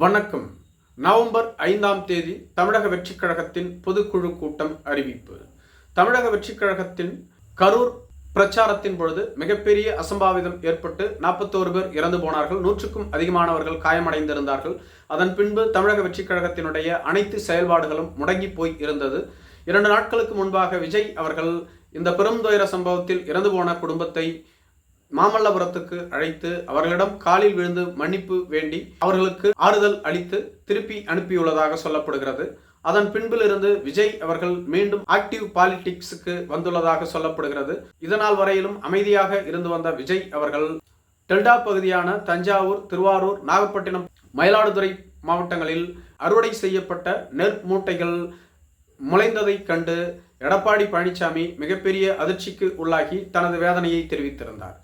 வணக்கம். நவம்பர் ஐந்தாம் தேதி தமிழக வெற்றிக் கழகத்தின் பொதுக்குழு கூட்டம் அறிவிப்பு. தமிழக வெற்றிக் கழகத்தின் கரூர் பிரச்சாரத்தின் பொழுது மிகப்பெரிய அசம்பாவிதம் ஏற்பட்டு நாற்பத்தோரு பேர் இறந்து போனார்கள். நூற்றுக்கும் அதிகமானவர்கள் காயமடைந்திருந்தார்கள். அதன் பின்பு தமிழக வெற்றிக் கழகத்தினுடைய அனைத்து செயல்பாடுகளும் முடங்கி போய் இருந்தது. இரண்டு நாட்களுக்கு முன்பாக விஜய் அவர்கள் இந்த பெரும் துயர சம்பவத்தில் இறந்து போன குடும்பத்தை மாமல்லபுரத்துக்கு அழைத்து அவர்களிடம் காலில் விழுந்து மன்னிப்பு வேண்டி அவர்களுக்கு ஆறுதல் அளித்து திருப்பி அனுப்பியுள்ளதாக சொல்லப்படுகிறது. அதன் பின்பிலிருந்து விஜய் அவர்கள் மீண்டும் ஆக்டிவ் பாலிடிக்ஸுக்கு வந்துள்ளதாக சொல்லப்படுகிறது. இதனால் வரையிலும் அமைதியாக இருந்து வந்த விஜய் அவர்கள் டெல்டா பகுதியான தஞ்சாவூர் திருவாரூர் நாகப்பட்டினம் மயிலாடுதுறை மாவட்டங்களில் அறுவடை செய்யப்பட்ட நெற் மூட்டைகள் முளைந்ததைக் கண்டு எடப்பாடி பழனிசாமி மிகப்பெரிய அதிர்ச்சிக்கு உள்ளாகி தனது வேதனையை தெரிவித்திருந்தார்.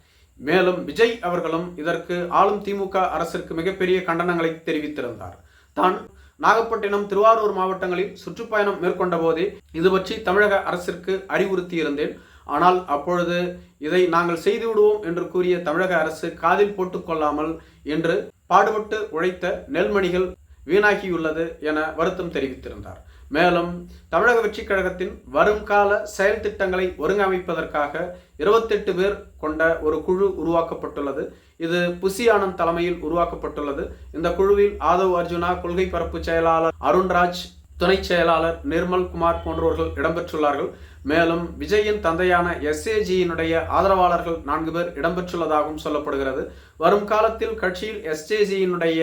மேலும் விஜய் அவர்களும் இதற்கு ஆளும் திமுக அரசிற்கு மிகப்பெரிய கண்டனங்களை தெரிவித்திருந்தார். தான் நாகப்பட்டினம் திருவாரூர் மாவட்டங்களில் சுற்றுப்பயணம் மேற்கொண்ட போதே இது பற்றி தமிழக அரசிற்கு அறிவுறுத்தி இருந்தேன் ஆனால் அப்பொழுது இதை நாங்கள் செய்துவிடுவோம் என்று கூறிய தமிழக அரசு காதில் போட்டுக்கொள்ளாமல் என்று பாடுபட்டு உழைத்த நெல்மணிகள் வீணாகியுள்ளது என வருத்தம் தெரிவித்திருந்தார். மேலும் தமிழக வெற்றிக் கழகத்தின் வருங்கால செயல் திட்டங்களை ஒருங்கமைப்பதற்காக இருபத்தெட்டு பேர் கொண்ட ஒரு குழு உருவாக்கப்பட்டுள்ளது. இது புசி ஆனந்த் தலைமையில் உருவாக்கப்பட்டுள்ளது. இந்த குழுவில் ஆதவ் அர்ஜுனா கொள்கை பரப்பு செயலாளர் அருண்ராஜ் துணை செயலாளர் நிர்மல் குமார் போன்றவர்கள் இடம்பெற்றுள்ளார்கள். மேலும் விஜயின் தந்தையான எஸ்ஏஜியினுடைய ஆதரவாளர்கள் நான்கு பேர் இடம்பெற்றுள்ளதாகவும் சொல்லப்படுகிறது. வரும் காலத்தில் கட்சியில் எஸ்ஏஜியினுடைய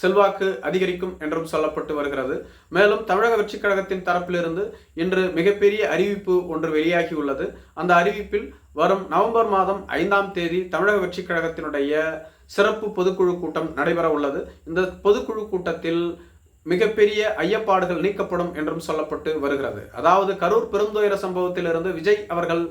செல்வாக்கு அதிகரிக்கும் என்றும் சொல்லப்பட்டு வருகிறது. மேலும் தமிழக வெற்றிக் கழகத்தின் தரப்பிலிருந்து இன்று மிகப்பெரிய அறிவிப்பு ஒன்று வெளியாகியுள்ளது. அந்த அறிவிப்பில் வரும் நவம்பர் மாதம் ஐந்தாம் தேதி தமிழக வெற்றிக் கழகத்தினுடைய சிறப்பு பொதுக்குழு கூட்டம் நடைபெற உள்ளது. இந்த பொதுக்குழு கூட்டத்தில் மிகப்பெரிய ஐயப்பாடுகள் நீக்கப்படும் என்றும் சொல்லப்பட்டு வருகிறது. அதாவது கரூர் பெருந்துயர சம்பவத்திலிருந்து விஜய் அவர்கள்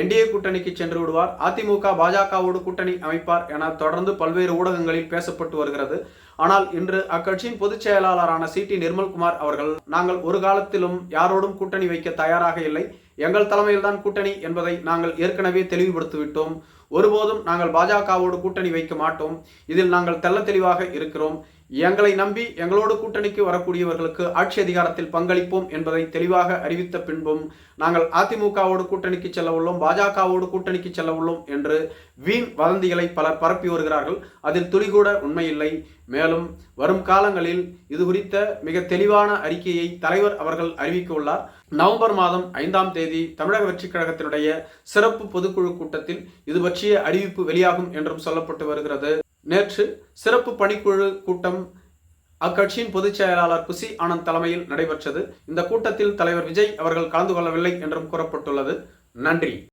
என்டிஏ கூட்டணிக்கு சென்று விடுவார். அதிமுக பாஜகவோடு கூட்டணி அமைப்பார் என தொடர்ந்து பல்வேறு ஊடகங்களில் பேசப்பட்டு வருகிறது. ஆனால் இன்று அக்கட்சியின் பொதுச் செயலாளரான சி. டி. நிர்மல்குமார் அவர்கள் நாங்கள் ஒரு காலத்திலும் யாரோடும் கூட்டணி வைக்க தயாராக இல்லை. எங்கள் தலைமையில்தான் கூட்டணி என்பதை நாங்கள் ஏற்கனவே தெளிவுபடுத்திவிட்டோம். ஒருபோதும் நாங்கள் பாஜகவோடு கூட்டணி வைக்க மாட்டோம். இதில் நாங்கள் தெள்ள தெளிவாக இருக்கிறோம். எங்களை நம்பி எங்களோடு கூட்டணிக்கு வரக்கூடியவர்களுக்கு ஆட்சி அதிகாரத்தில் பங்களிப்போம் என்பதை தெளிவாக அறிவித்த பின்பும் நாங்கள் அதிமுகவோடு கூட்டணிக்கு செல்ல உள்ளோம் பாஜகவோடு கூட்டணிக்கு செல்ல உள்ளோம் என்று வீண் வதந்திகளை பலர் பரப்பி வருகிறார்கள். அதில் துளிகூட உண்மையில்லை. மேலும் வரும் காலங்களில் இது குறித்த மிக தெளிவான அறிக்கையை தலைவர் அவர்கள் அறிவிக்க உள்ளார். நவம்பர் மாதம் ஐந்தாம் தேதி தமிழக வெற்றிக் கழகத்தினுடைய சிறப்பு பொதுக்குழு கூட்டத்தில் இது பற்றிய அறிவிப்பு வெளியாகும் என்றும் சொல்லப்பட்டு வருகிறது. நேற்று சிறப்பு பணிக்குழு கூட்டம் அக்கட்சியின் பொதுச் செயலாளர் குசி ஆனந்த் தலைமையில் நடைபெற்றது. இந்த கூட்டத்தில் தலைவர் விஜய் அவர்கள் கலந்து கொள்ளவில்லை என்றும் கூறப்பட்டுள்ளது. நன்றி.